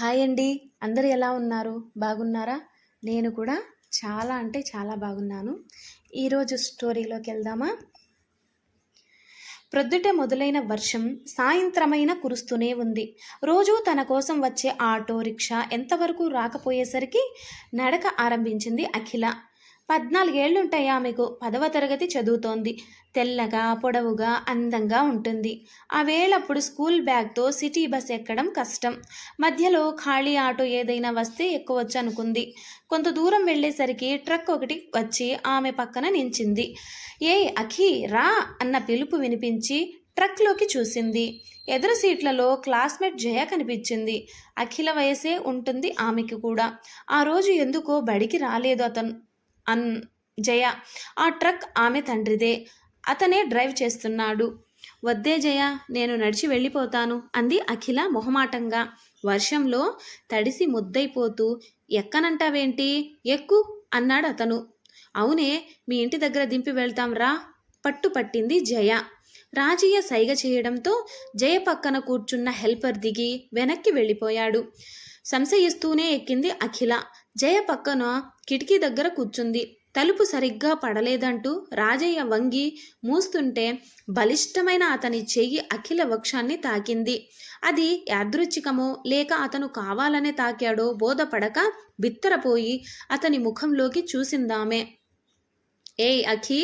Hi అండి. అందరు ఎలా ఉన్నారు? బాగున్నారా? నేను కూడా చాలా అంటే చాలా బాగున్నాను. ఈరోజు స్టోరీలోకి వెళ్దామా? ప్రొద్దుట మొదలైన వర్షం సాయంత్రమైన కురుస్తూనే ఉంది. రోజు తన కోసం వచ్చే ఆటో రిక్షా ఎంతవరకు రాకపోయేసరికి నడక ఆరంభించింది అఖిల. పద్నాలుగేళ్ళుంటాయి ఆమెకు పదవ తరగతి చదువుతోంది. తెల్లగా పొడవుగా అందంగా ఉంటుంది. ఆ వేళప్పుడు స్కూల్ బ్యాగ్తో సిటీ బస్ ఎక్కడం కష్టం. మధ్యలో ఖాళీ ఆటో ఏదైనా వస్తే ఎక్కవచ్చు అనుకుంది కొంత దూరం వెళ్ళేసరికి ట్రక్ ఒకటి వచ్చి ఆమె పక్కన నించింది. ఏ అఖి రా అన్న పిలుపు వినిపించి ట్రక్లోకి చూసింది. ఎదురు సీట్లలో క్లాస్మేట్ జయ కనిపించింది. అఖిల వయసే ఉంటుంది ఆమెకి కూడా. ఆ రోజు ఎందుకో బడికి రాలేదు అతను. అన్ జయ ఆ ట్రక్ ఆమె తండ్రిదే. అతనే డ్రైవ్ చేస్తున్నాడు. వద్దే జయ నేను నడిచి వెళ్ళిపోతాను అంది అఖిల మొహమాటంగా. వర్షంలో తడిసి ముద్దైపోతూ ఎక్కనంటావేంటి? ఎక్కు అన్నాడు అతను. అవునే మీ ఇంటి దగ్గర దింపి వెళ్తాం రా పట్టు పట్టింది జయ. రాజయ్య సైగ చేయడంతో జయ పక్కన కూర్చున్న హెల్పర్ దిగి వెనక్కి వెళ్ళిపోయాడు. సంశయిస్తూనే ఎక్కింది అఖిల. జయ పక్కన కిటికీ దగ్గర కూర్చుంది. తలుపు సరిగ్గా పడలేదంటూ రాజయ్య వంగి మూస్తుంటే బలిష్టమైన అతని చెయ్యి అఖిల వక్షాన్ని తాకింది. అది యాదృచ్ఛికమో లేక అతను కావాలనే తాకాడో బోధపడక బిత్తరపోయి అతని ముఖంలోకి చూసిందామే. ఏయ్ అఖి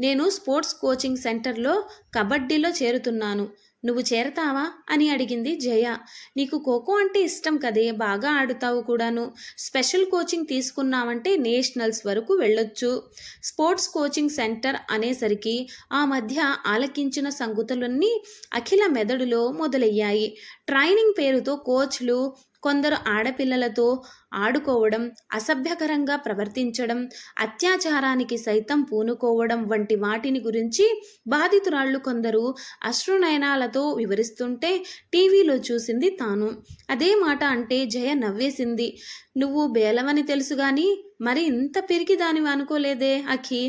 నేను స్పోర్ట్స్ కోచింగ్ సెంటర్లో కబడ్డీలో చేరుతున్నాను. నువ్వు చేరతావా? అని అడిగింది జయ. నీకు ఖోఖో అంటే ఇష్టం కదే బాగా ఆడుతావు కూడాను. స్పెషల్ కోచింగ్ తీసుకున్నావంటే నేషనల్స్ వరకు వెళ్ళొచ్చు. స్పోర్ట్స్ కోచింగ్ సెంటర్ అనేసరికి ఆ మధ్య ఆలకించిన సంగతులన్నీ అఖిల మెదడులో మొదలయ్యాయి. ట్రైనింగ్ పేరుతో కోచ్లు కొందరు ఆడపిల్లలతో ఆడుకోవడం అసభ్యకరంగా ప్రవర్తించడం అత్యాచారానికి సైతం పూనుకోవడం వంటి వాటిని గురించి బాధితురాళ్ళు కొందరు అశ్రునయనాలతో వివరిస్తుంటే టీవీలో చూసింది తాను. అదే మాట అంటే జయ నవ్వేసింది. నువ్వు బేలవని తెలుసు కానీ మరి ఇంత పిరికిదానివి అనుకోలేదే అఖి?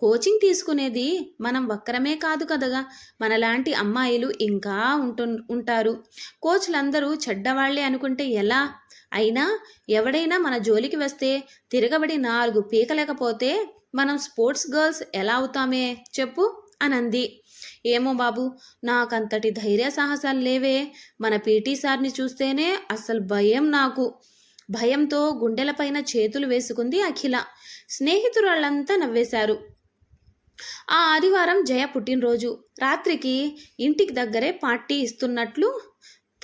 కోచింగ్ తీసుకునేది మనం ఒక్కరమే కాదు కదగా. మనలాంటి అమ్మాయిలు ఇంకా ఉంటు ఉంటారు. కోచ్లందరూ చెడ్డవాళ్ళే అనుకుంటే ఎలా? అయినా ఎవడైనా మన జోలికి వస్తే తిరగబడి నాలుగు పీకలేకపోతే మనం స్పోర్ట్స్ గర్ల్స్ ఎలా అవుతామే చెప్పు? అనంది. ఏమో బాబు నాకంతటి ధైర్య సాహసాలు లేవే. మన పీటీ సార్ని చూస్తేనే అసలు భయం నాకు. భయంతో గుండెలపైన చేతులు వేసుకుంది అఖిల. స్నేహితురాళ్ళంతా నవ్వేశారు. ఆ ఆదివారం జయ పుట్టినరోజు. రాత్రికి ఇంటికి దగ్గరే పార్టీ ఇస్తున్నట్లు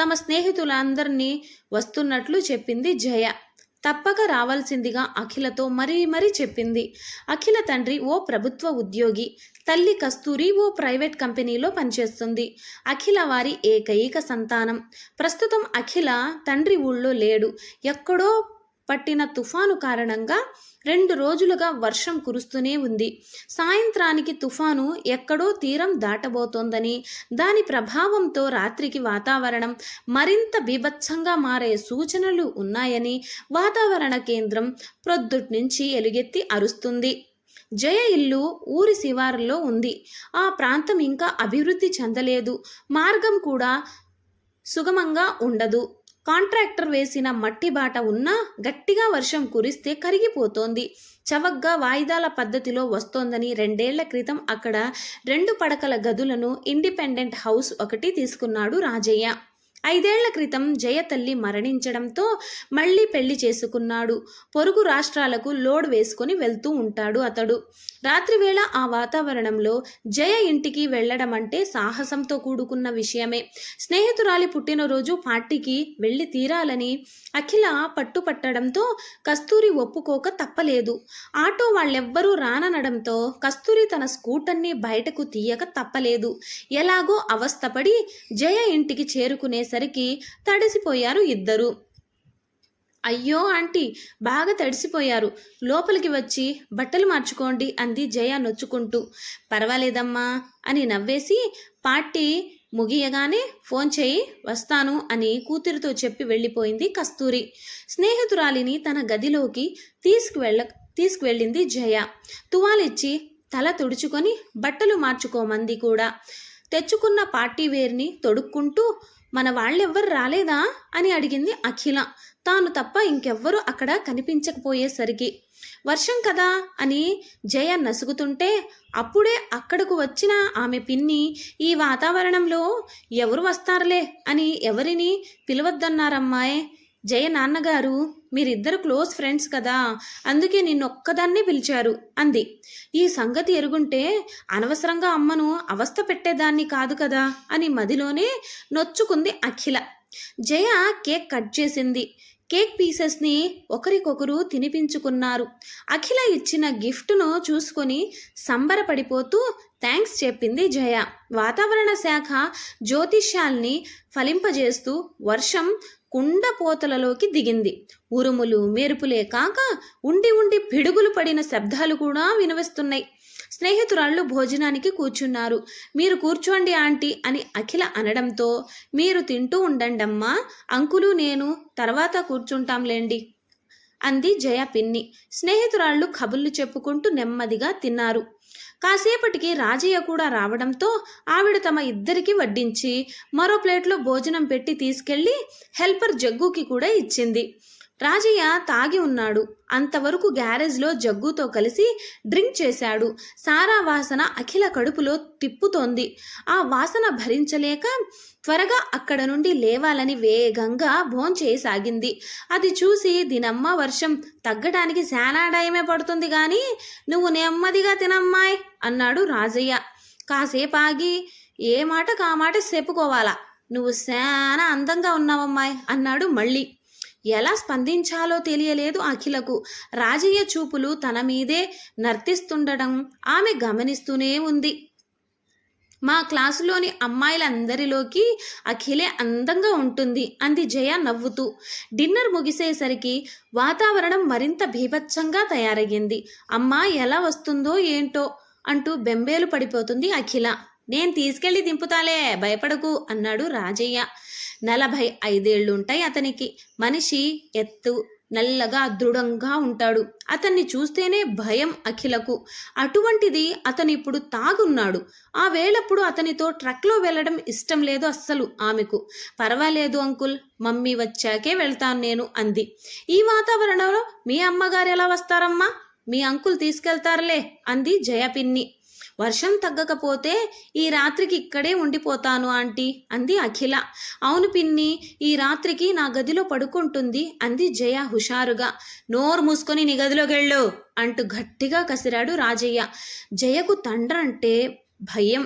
తమ స్నేహితులందరినీ వస్తున్నట్లు చెప్పింది జయ. తప్పక రావాల్సిందిగా అఖిలతో మరీ మరీ చెప్పింది. అఖిల తండ్రి ఓ ప్రభుత్వ ఉద్యోగి తల్లి కస్తూరి ఓ ప్రైవేట్ కంపెనీలో పనిచేస్తుంది. అఖిల వారి ఏకైక సంతానం. ప్రస్తుతం అఖిల తండ్రి ఊళ్ళో లేడు. ఎక్కడో పట్టిన తుఫాను కారణంగా రెండు రోజులుగా వర్షం కురుస్తూనే ఉంది. సాయంత్రానికి తుఫాను ఎక్కడో తీరం దాటబోతోందని దాని ప్రభావంతో రాత్రికి వాతావరణం మరింత బీభత్సంగా మారే సూచనలు ఉన్నాయని వాతావరణ కేంద్రం ప్రొద్దుట్నుంచి ఎలుగెత్తి అరుస్తుంది. జయ ఇల్లు ఊరి శివారులో ఉంది. ఆ ప్రాంతం ఇంకా అభివృద్ధి చెందలేదు. మార్గం కూడా సుగమంగా ఉండదు. కాంట్రాక్టర్ వేసిన మట్టి బాట ఉన్నా గట్టిగా వర్షం కురిస్తే కరిగిపోతోంది. చవగ్గా వాయిదాల పద్ధతిలో వస్తోందని రెండేళ్ళ క్రితం అక్కడ రెండు పడకల గదులను ఇండిపెండెంట్ హౌస్ ఒకటి తీసుకున్నాడు రాజయ్య. ఐదేళ్ళ క్రితం జయ తల్లి మరణించడంతో మళ్ళీ పెళ్ళి చేసుకున్నాడు. పొరుగు రాష్ట్రాలకు లోడ్ వేసుకుని వెళ్తూ ఉంటాడు అతడు. రాత్రివేళ ఆ వాతావరణంలో జయ ఇంటికి వెళ్ళడం అంటే సాహసంతో కూడుకున్న విషయమే. స్నేహితురాలి పుట్టినరోజు పార్టీకి వెళ్ళి తీరాలని అఖిల పట్టుపట్టడంతో కస్తూరి ఒప్పుకోక తప్పలేదు. ఆటో వాళ్ళెవ్వరూ రాననడంతో కస్తూరి తన స్కూటర్ని బయటకు తీయక తప్పలేదు. ఎలాగో అవస్థపడి జయ ఇంటికి చేరుకునే చేరుకునేసరికి తడిసిపోయారు ఇద్దరు. అయ్యో ఆంటీ బాగా తడిసిపోయారు. లోపలికి వచ్చి బట్టలు మార్చుకోండి అంది జయ నొచ్చుకుంటూ. పర్వాలేదమ్మా అని నవ్వేసి పార్టీ ముగియగానే ఫోన్ చేయి వస్తాను అని కూతురితో చెప్పి వెళ్ళిపోయింది కస్తూరి. స్నేహితురాలిని తన గదిలోకి తీసుకువెళ్ళ తీసుకువెళ్ళింది జయ. తువాలిచ్చి తల తుడుచుకొని బట్టలు మార్చుకోమంది కూడా. తెచ్చుకున్న పార్టీ వేర్ని తొడుక్కుంటూ మన వాళ్ళెవ్వరు రాలేదా? అని అడిగింది అఖిల. తాను తప్ప ఇంకెవ్వరూ అక్కడ కనిపించకపోయేసరికి. వర్షం కదా? అని జయ నసుగుతుంటే అప్పుడే అక్కడకు వచ్చిన ఆమె పిన్ని ఈ వాతావరణంలో ఎవరు వస్తారులే అని ఎవరిని పిలవద్దన్నారమ్మాయ్? జయ నాన్నగారు మీరిద్దరు క్లోజ్ ఫ్రెండ్స్ కదా అందుకే నిన్నొక్కదాన్నే పిలిచారు అంది. ఈ సంగతి ఎరుగుంటే అనవసరంగా అమ్మను అవస్థ పెట్టేదాన్ని కాదు కదా అని మదిలోనే నొచ్చుకుంది అఖిల. జయ కేక్ కట్ చేసింది. కేక్ పీసెస్ని ఒకరికొకరు తినిపించుకున్నారు. అఖిల ఇచ్చిన గిఫ్ట్ను చూసుకొని సంబరపడిపోతూ థ్యాంక్స్ చెప్పింది జయ. వాతావరణ శాఖ జ్యోతిష్యాల్ని ఫలింపజేస్తూ వర్షం కుండ పోతలలోకి దిగింది. ఉరుములు మెరుపులే కాక ఉండి ఉండి పిడుగులు పడిన శబ్దాలు కూడా వినవస్తున్నాయి. స్నేహితురాళ్ళు భోజనానికి కూర్చున్నారు. మీరు కూర్చోండి ఆంటీ అని అఖిల అనడంతో మీరు తింటూ ఉండండమ్మా అంకులు నేను తర్వాత కూర్చుంటాంలేండి అంది జయ పిన్ని స్నేహితురాళ్ళు కబుర్లు చెప్పుకుంటూ నెమ్మదిగా తిన్నారు. కాసేపటికి రాజయ్య కూడా రావడంతో ఆవిడ తమ ఇద్దరికి వడ్డించి మరో ప్లేట్లో భోజనం పెట్టి తీసుకెళ్ళి హెల్పర్ జగ్గుకి కూడా ఇచ్చింది. రాజయ్య తాగి ఉన్నాడు. అంతవరకు గ్యారేజ్లో జగ్గుతో కలిసి డ్రింక్ చేశాడు. సారా వాసన అఖిల కడుపులో తిప్పుతోంది. ఆ వాసన భరించలేక త్వరగా అక్కడ నుండి లేవాలని వేగంగా భోంచేయసాగింది అది చూసి దీనమ్మ వర్షం తగ్గడానికి శానాడాయమే పడుతుంది కానీ నువ్వు నెమ్మదిగా తినమ్మాయ్ అన్నాడు రాజయ్య. కాసేపు ఆగి ఏ మాట కా మాట చెప్పుకోవాలా? నువ్వు శానా అందంగా ఉన్నావమ్మాయ్ అన్నాడు మళ్ళీ. ఎలా స్పందించాలో తెలియలేదు అఖిలకు. రాజయ్య చూపులు తన మీదే నర్తిస్తుండడం ఆమె గమనిస్తూనే ఉంది. మా క్లాసులోని అమ్మాయిలందరిలోకి అఖిలే అందంగా ఉంటుంది అంది జయ నవ్వుతూ. డిన్నర్ ముగిసేసరికి వాతావరణం మరింత భీభత్సంగా తయారయ్యింది. అమ్మ ఎలా వస్తుందో ఏంటో అంటూ బెంబేలు పడిపోతుంది అఖిల. నేను తీసుకెళ్ళి దింపుతాలే భయపడకు అన్నాడు రాజయ్య. నలభై ఐదేళ్ళుంటాయి అతనికి. మనిషి ఎత్తు నల్లగా దృఢంగా ఉంటాడు. అతన్ని చూస్తేనే భయం అఖిలకు. అటువంటిది అతను ఇప్పుడు తాగున్నాడు. ఆ వేళప్పుడు అతనితో ట్రక్లో వెళ్ళడం ఇష్టం లేదు అస్సలు ఆమెకు. పర్వాలేదు అంకుల్ మమ్మీ వచ్చాకే వెళ్తాను నేను అంది. ఈ వాతావరణంలో మీ అమ్మగారు ఎలా వస్తారమ్మా? మీ అంకుల్ తీసుకెళ్తారులే అంది జయపిన్ని. వర్షం తగ్గకపోతే ఈ రాత్రికి ఇక్కడే ఉండిపోతాను ఆంటీ అంది అఖిల. అవును పిన్ని ఈ రాత్రికి నా గదిలో పడుకుంటుంది అంది జయ హుషారుగా. నోరు మూసుకొని నీ గదిలోకి వెళ్ళు అంటూ గట్టిగా కసిరాడు రాజయ్య. జయకు తండ్రంటే భయం.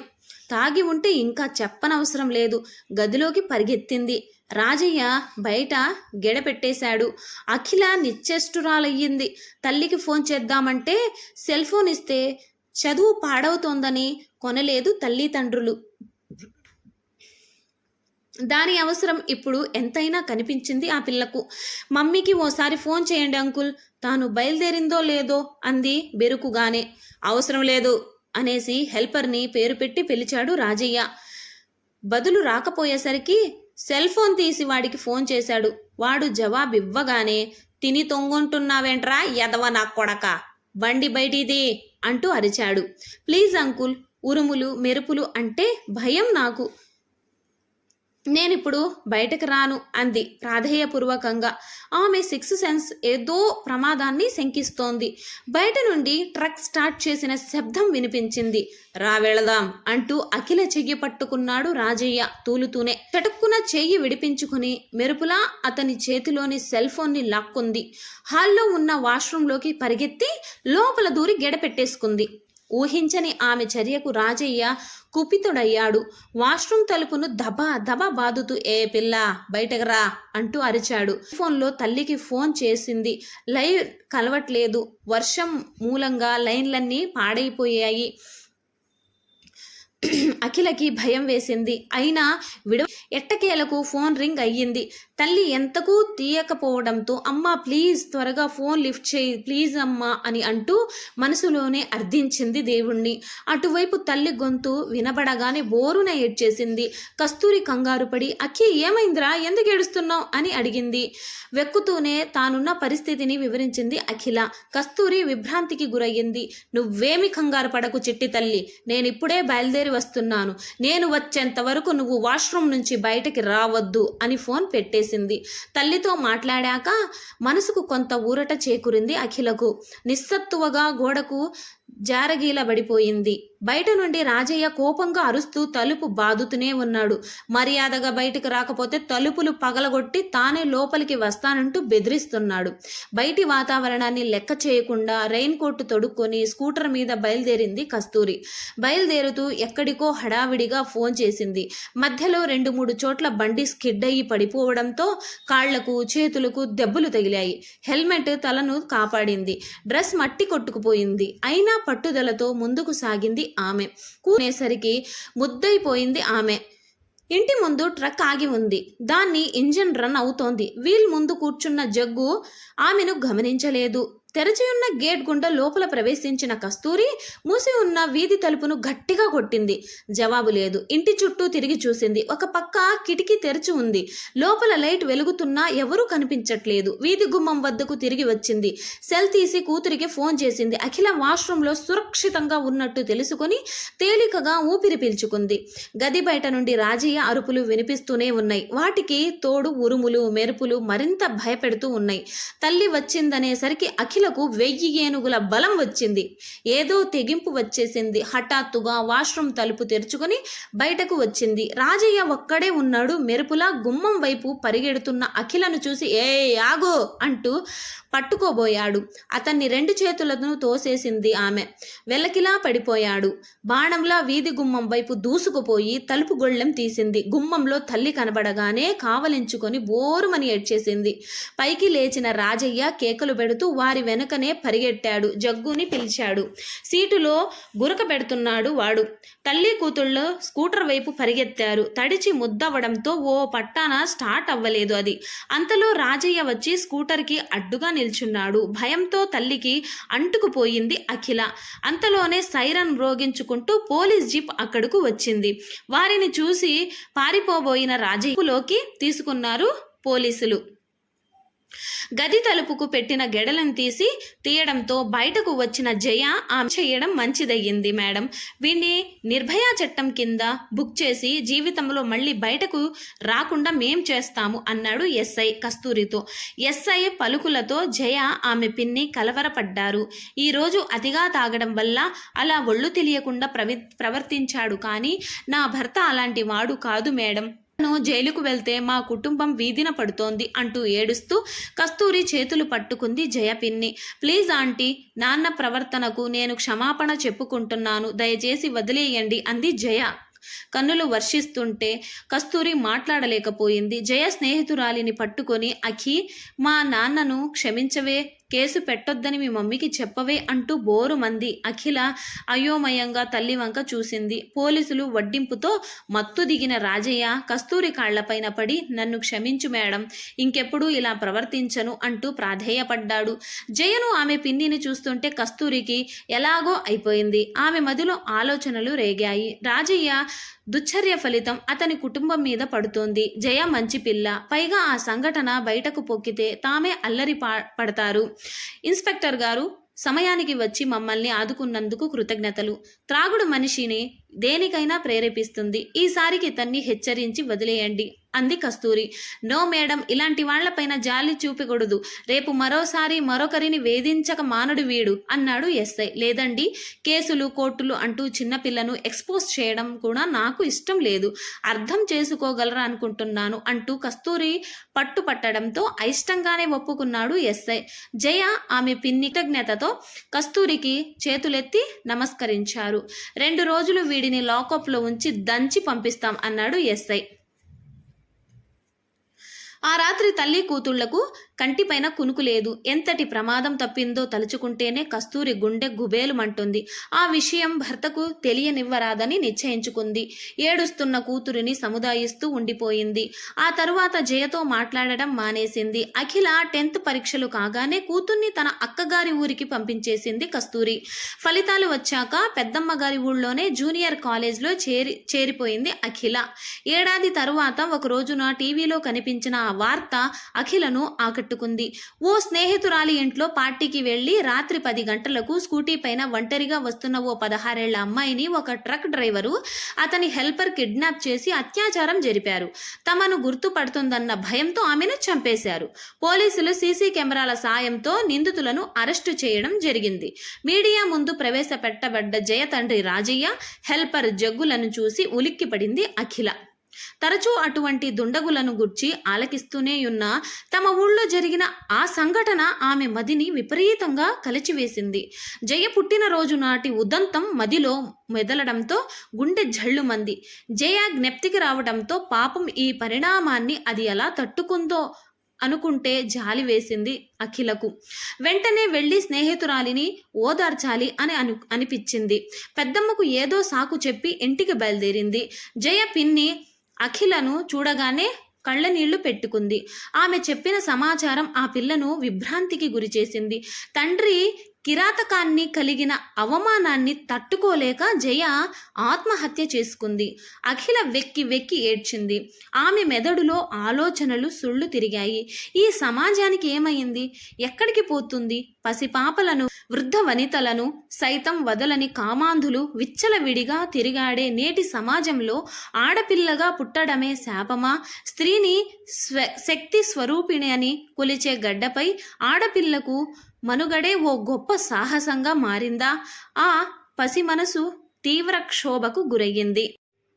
తాగి ఉంటే ఇంకా చెప్పనవసరం లేదు గదిలోకి పరిగెత్తింది. రాజయ్య బయట గెడపెట్టేశాడు. అఖిల నిశ్చేష్టురాలయ్యింది. తల్లికి ఫోన్ చేద్దామంటే సెల్ ఫోన్ ఇస్తే చదువు పాడవుతోందని కొనలేదు తల్లిదండ్రులు. దాని అవసరం ఇప్పుడు ఎంతైనా కనిపించింది ఆ పిల్లకు. మమ్మీకి ఓసారి ఫోన్ చేయండి అంకుల్. తాను బయలుదేరిందో లేదో అంది బెరుకుగానే. అవసరం లేదు అనేసి హెల్పర్ని పేరు పెట్టి పిలిచాడు రాజయ్య. బదులు రాకపోయేసరికి సెల్ ఫోన్ తీసి వాడికి ఫోన్ చేశాడు. వాడు జవాబివ్వగానే తిని తొంగుంటున్నావేంట్రా ఎదవ నా కొడక? బండి బయటిది. అంటూ అరిచాడు. ప్లీజ్ అంకుల్ ఉరుములు మెరుపులు అంటే భయం నాకు. నేనిప్పుడు బయటకు రాను అంది ప్రాధేయపూర్వకంగా. ఆమె సిక్స్ సెన్స్ ఏదో ప్రమాదాన్ని శంకిస్తోంది. బయట నుండి ట్రక్ స్టార్ట్ చేసిన శబ్దం వినిపించింది. రా వెళదాం అంటూ అఖిల చెయ్యి పట్టుకున్నాడు రాజయ్య తూలుతూనే. చటుక్కున చెయ్యి విడిపించుకుని మెరుపులా అతని చేతిలోని సెల్ ఫోన్ని లాక్కుంది. హాల్లో ఉన్న వాష్రూంలోకి పరిగెత్తి లోపల దూరి గెడపెట్టేసుకుంది. ఊహించని ఆమె చర్యకు రాజయ్య కుపితుడయ్యాడు. వాష్రూమ్ తలుపును దబా దబా బాదుతూ ఏ పిల్ల బయటకు రా అంటూ అరిచాడు. ఫోన్లో తల్లికి ఫోన్ చేసింది. లైన్ కలవట్లేదు. వర్షం మూలంగా లైన్లన్నీ పాడైపోయాయి. అఖిలకి భయం వేసింది. అయినా విడ ఎట్టకేలకు ఫోన్ రింగ్ అయ్యింది. తల్లి ఎంతకు తీయకపోవడంతో అమ్మా ప్లీజ్ త్వరగా ఫోన్ లిఫ్ట్ చేయి ప్లీజ్ అమ్మా అని అంటూ మనసులోనే అర్థించింది దేవుణ్ణి. అటువైపు తల్లి గొంతు వినబడగానే బోరున ఏడ్చేసింది. కస్తూరి కంగారు పడి అక్కి ఏమైందిరా? ఎందుకు ఏడుస్తున్నావు? అని అడిగింది. వెక్కుతూనే తానున్న పరిస్థితిని వివరించింది అఖిల. కస్తూరి విభ్రాంతికి గురయ్యింది. నువ్వేమి కంగారు పడకు చిట్టి తల్లి. నేనిప్పుడే బయలుదేరి వస్తున్నాను. నేను వచ్చేంత వరకు నువ్వు వాష్రూమ్ నుంచి బయటకి రావద్దు అని ఫోన్ పెట్టేసి చేసింది. తల్లితో మాట్లాడాక మనసుకు కొంత ఊరట చేకూరింది అఖిలకు. నిస్సత్తువగా గోడకు జారగీలబడిపోయింది. బయట నుండి రాజయ్య కోపంగా అరుస్తూ తలుపు బాదుతూనే ఉన్నాడు. మర్యాదగా బయటకు రాకపోతే తలుపులు పగలగొట్టి తానే లోపలికి వస్తానంటూ బెదిరిస్తున్నాడు. బయటి వాతావరణాన్ని లెక్క చేయకుండా రెయిన్ కోట్ తొడుక్కొని స్కూటర్ మీద బయలుదేరింది కస్తూరి. బయలుదేరుతూ ఎక్కడికో హడావిడిగా ఫోన్ చేసింది. మధ్యలో రెండు మూడు చోట్ల బండి స్కిడ్ అయ్యి పడిపోవడంతో కాళ్ళకు చేతులకు దెబ్బలు తగిలాయి. హెల్మెట్ తలను కాపాడింది. డ్రెస్ మట్టి కొట్టుకుపోయింది. అయినా పట్టుదలతో ముందుకు సాగింది ఆమె. కూనేసరికి ముద్దైపోయింది ఆమె. ఇంటి ముందు ట్రక్ ఆగి ఉంది. దాన్ని ఇంజిన్ రన్ అవుతోంది. వీల్ ముందు కూర్చున్న జగ్గు ఆమెను గమనించలేదు. తెరచి ఉన్న గేట్ గుండా లోపల ప్రవేశించిన కస్తూరి మూసి ఉన్న వీధి తలుపును గట్టిగా కొట్టింది. జవాబు లేదు. ఇంటి చుట్టూ తిరిగి చూసింది. ఒక పక్క కిటికీ తెరిచి ఉంది. లోపల లైట్ వెలుగుతున్నా ఎవరూ కనిపించట్లేదు. వీధి గుమ్మం వద్దకు తిరిగి వచ్చింది. సెల్ తీసి కూతురికి ఫోన్ చేసింది. అఖిల వాష్రూంలో సురక్షితంగా ఉన్నట్టు తెలుసుకొని తేలికగా ఊపిరి పీల్చుకుంది. గది బయట నుండి రాజయ్య అరుపులు వినిపిస్తూనే ఉన్నాయి. వాటికి తోడు ఉరుములు మెరుపులు మరింత భయపెడుతూ ఉన్నాయి. తల్లి వచ్చిందనేసరికి అఖిల అఖిలకు వెయ్యి ఏనుగుల బలం వచ్చింది. ఏదో తెగింపు వచ్చేసింది. హఠాత్తుగా వాష్రూమ్ తలుపు తెరుచుకొని బయటకు వచ్చింది. రాజయ్య ఒక్కడే ఉన్నాడు. మెరుపులా గుమ్మం వైపు పరిగెడుతున్న అఖిలను చూసి ఏ ఆగో అంటూ పట్టుకోబోయాడు. అతన్ని రెండు చేతులను తోసేసింది ఆమె. వెల్లకిలా పడిపోయాడు. బాణంలా వీధి గుమ్మం వైపు దూసుకుపోయి తలుపు గొళ్ళెం తీసింది. గుమ్మంలో తల్లి కనబడగానే కావలించుకొని బోరుమని ఏడ్చేసింది. పైకి లేచిన రాజయ్య కేకలు పెడుతూ వారి వెనుకనే పరిగెట్టాడు. జగ్గుని పిలిచాడు. సీటులో గురక పెడుతున్నాడు వాడు. తల్లి కూతుళ్ళు స్కూటర్ వైపు పరిగెత్తారు. తడిచి ముద్దవడంతో ఓ పట్టాన స్టార్ట్ అవ్వలేదు అది. అంతలో రాజయ్య వచ్చి స్కూటర్కి అడ్డుగా నిల్చున్నాడు. భయంతో తల్లికి అంటుకుపోయింది అఖిల. అంతలోనే సైరన్ మ్రోగించుకుంటూ పోలీస్ జీప్ అక్కడకు వచ్చింది. వారిని చూసి పారిపోబోయిన రాజయ్యలోకి తీసుకున్నారు పోలీసులు. గది తలుపుకు పెట్టిన గెడలను తీసి తీయడంతో బయటకు వచ్చిన జయ ఆమె చేయడం మంచిదయ్యింది మేడం. వీణ్ణి నిర్భయ చట్టం కింద బుక్ చేసి జీవితంలో మళ్ళీ బయటకు రాకుండా మేం చేస్తాము అన్నాడు ఎస్ఐ కస్తూరితో. ఎస్ఐ పలుకులతో జయ ఆమె పిన్ని కలవరపడ్డారు. ఈరోజు అతిగా తాగడం వల్ల అలా ఒళ్ళు తెలియకుండా ప్రవి ప్రవర్తించాడు కానీ నా భర్త అలాంటి వాడు కాదు మేడం. నేను జైలుకు వెళ్తే మా కుటుంబం వీధిన పడుతోంది అంటూ ఏడుస్తూ కస్తూరి చేతులు పట్టుకుంది జయ పిన్ని. ప్లీజ్ ఆంటీ నాన్న ప్రవర్తనకు నేను క్షమాపణ చెప్పుకుంటున్నాను. దయచేసి వదిలేయండి అంది జయ. కన్నులు వర్షిస్తుంటే కస్తూరి మాట్లాడలేకపోయింది. జయ స్నేహితురాలిని పట్టుకొని అఖి మా నాన్నను క్షమించవే. కేసు పెట్టొద్దని మీ మమ్మీకి చెప్పవే అంటూ బోరు మంది. అఖిల అయోమయంగా తల్లి వంక చూసింది. పోలీసులు వడ్డింపుతో మత్తు దిగిన రాజయ్య కస్తూరి కాళ్ళపైన పడి నన్ను క్షమించు మేడం ఇంకెప్పుడు ఇలా ప్రవర్తించను అంటూ ప్రాధేయపడ్డాడు. జయను ఆమె పిన్నిని చూస్తుంటే కస్తూరికి ఎలాగో అయిపోయింది. ఆమె మదిలో ఆలోచనలు రేగాయి. రాజయ్య దుశ్చర్య ఫలితం అతని కుటుంబం మీద పడుతోంది. జయ మంచి పిల్ల. పైగా ఆ సంఘటన బయటకు పొక్కితే తామే అల్లరి పా పడతారు. ఇన్స్పెక్టర్ గారు సమయానికి వచ్చి మమ్మల్ని ఆదుకున్నందుకు కృతజ్ఞతలు. త్రాగుడు మనిషిని దేనికైనా ప్రేరేపిస్తుంది. ఈసారికి ఇతన్ని హెచ్చరించి వదిలేయండి. అంది కస్తూరి. నో మేడం ఇలాంటి వాళ్ళపైన జాలి చూపకూడదు. రేపు మరోసారి మరొకరిని వేధించక మానడు వీడు అన్నాడు ఎస్ఐ. లేదండి కేసులు కోర్టులు అంటూ చిన్నపిల్లను ఎక్స్పోజ్ చేయడం కూడా నాకు ఇష్టం లేదు. అర్థం చేసుకోగలరా అనుకుంటున్నాను అంటూ కస్తూరి పట్టుపట్టడంతో అయిష్టంగానే ఒప్పుకున్నాడు ఎస్ఐ. జయ ఆమె పిన్ని కృతజ్ఞతతో కస్తూరికి చేతులెత్తి నమస్కరించారు. రెండు రోజులు వీడిని లాకప్లో ఉంచి దంచి పంపిస్తాం అన్నాడు ఎస్ఐ. ఆ రాత్రి తల్లి కూతుళ్ళకు కంటిపైన కునుకు లేదు. ఎంతటి ప్రమాదం తప్పిందో తలుచుకుంటేనే కస్తూరి గుండె గుబేలుమంటుంది. ఆ విషయం భర్తకు తెలియనివ్వరాదని నిశ్చయించుకుంది. ఏడుస్తున్న కూతురిని సముదాయిస్తూ ఉండిపోయింది. ఆ తరువాత జయతో మాట్లాడడం మానేసింది. అఖిల టెన్త్ పరీక్షలు కాగానే కూతుర్ని తన అక్కగారి ఊరికి పంపించేసింది కస్తూరి. ఫలితాలు వచ్చాక పెద్దమ్మ గారి ఊళ్ళోనే జూనియర్ కాలేజ్లో చేరి చేరిపోయింది అఖిల. ఏడాది తరువాత ఒక రోజున టీవీలో కనిపించిన ఆ వార్త అఖిలను పట్టుకుంది. ఓ స్నేహితురాలి ఇంట్లో పార్టీకి వెళ్ళి రాత్రి పది గంటలకు స్కూటీ పైన ఒంటరిగా వస్తున్న ఓ పదహారేళ్ళ అమ్మాయిని ఒక ట్రక్ డ్రైవరు అతని హెల్పర్ కిడ్నాప్ చేసి అత్యాచారం జరిపారు. తమను గుర్తుపడుతుందన్న భయంతో ఆమెను చంపేశారు. పోలీసులు సీసీ కెమెరాల సాయంతో నిందితులను అరెస్టు చేయడం జరిగింది. మీడియా ముందు ప్రవేశపెట్టబడ్డ జయ తండ్రి రాజయ్య హెల్పర్ జగ్గులను చూసి ఉలిక్కిపడింది అఖిల. తరచూ అటువంటి దుండగులను గుర్చి ఆలకిస్తూనే ఉన్న తమ ఊళ్ళో జరిగిన ఆ సంఘటన ఆమె మదిని విపరీతంగా కలిచివేసింది. జయ పుట్టినరోజు నాటి ఉదంతం మదిలో మెదలడంతో గుండె జల్లుమంది జయ జ్ఞప్తికి రావడంతో పాపం ఈ పరిణామాన్ని అది ఎలా తట్టుకుందో అనుకుంటే జాలి వేసింది అఖిలకు. వెంటనే వెళ్ళి స్నేహితురాలిని ఓదార్చాలి అని అను అనిపించింది. పెద్దమ్మకు ఏదో సాకు చెప్పి ఇంటికి బయలుదేరింది. జయ పిన్ని అఖిలను చూడగానే కళ్ళ నీళ్ళు పెట్టుకుంది. ఆమె చెప్పిన సమాచారం ఆ పిల్లను విభ్రాంతికి గురిచేసింది. తండ్రి కిరాతకాన్ని కలిగిన అవమానాన్ని తట్టుకోలేక జయ ఆత్మహత్య చేసుకుంది. అఖిల వెక్కి వెక్కి ఏడ్చింది. ఆమె మెదడులో ఆలోచనలు సుళ్ళు తిరిగాయి. ఈ సమాజానికి ఏమైంది? ఎక్కడికి పోతుంది? పసిపాపలను వృద్ధ వనితలను సైతం వదలని కామాంధులు విచ్చలవిడిగా తిరిగాడే నేటి సమాజంలో ఆడపిల్లగా పుట్టడమే శాపమా? స్త్రీని స్వ శక్తి స్వరూపిణి అని కొలిచే గడ్డపై ఆడపిల్లకు మనుగడే ఓ గొప్ప సాహసంగా మారిందా? ఆ పసి మనసు తీవ్ర క్షోభకు గురయ్యింది.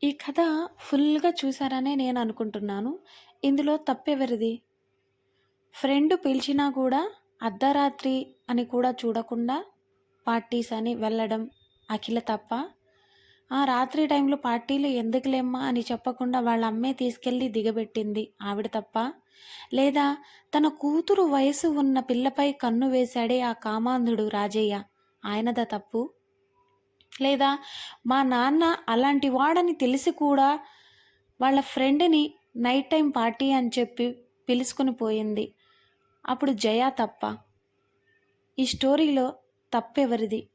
ఈ కథ ఫుల్గా చూసారనే నేను అనుకుంటున్నాను. ఇందులో తప్పెవరిది? ఫ్రెండ్ పిలిచినా కూడా అర్ధరాత్రి అని కూడా చూడకుండా పార్టీస్ అని వెళ్ళడం అఖిల తప్ప ఆ రాత్రి టైంలో పార్టీలు ఎందుకులేమ్మా అని చెప్పకుండా వాళ్ళ అమ్మే తీసుకెళ్ళి దిగబెట్టింది ఆవిడ తప్ప. లేదా తన కూతురు వయసు ఉన్న పిల్లపై కన్ను వేశాడే ఆ కామాంధుడు రాజయ్య. ఆయనదా తప్పు? లేదా మా నాన్న అలాంటి వాడని తెలిసి కూడా వాళ్ళ ఫ్రెండ్ని నైట్ టైం పార్టీ అని చెప్పి పిలుచుకుని పోయింది. అప్పుడు జయ తప్ప. ఈ స్టోరీలో తప్పెవరిది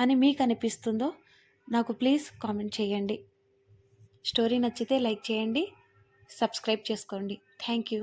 అని మీకు అనిపిస్తుందో నాకు ప్లీజ్ కామెంట్ చేయండి. స్టోరీ నచ్చితే లైక్ చేయండి. సబ్స్క్రైబ్ చేసుకోండి. Thank you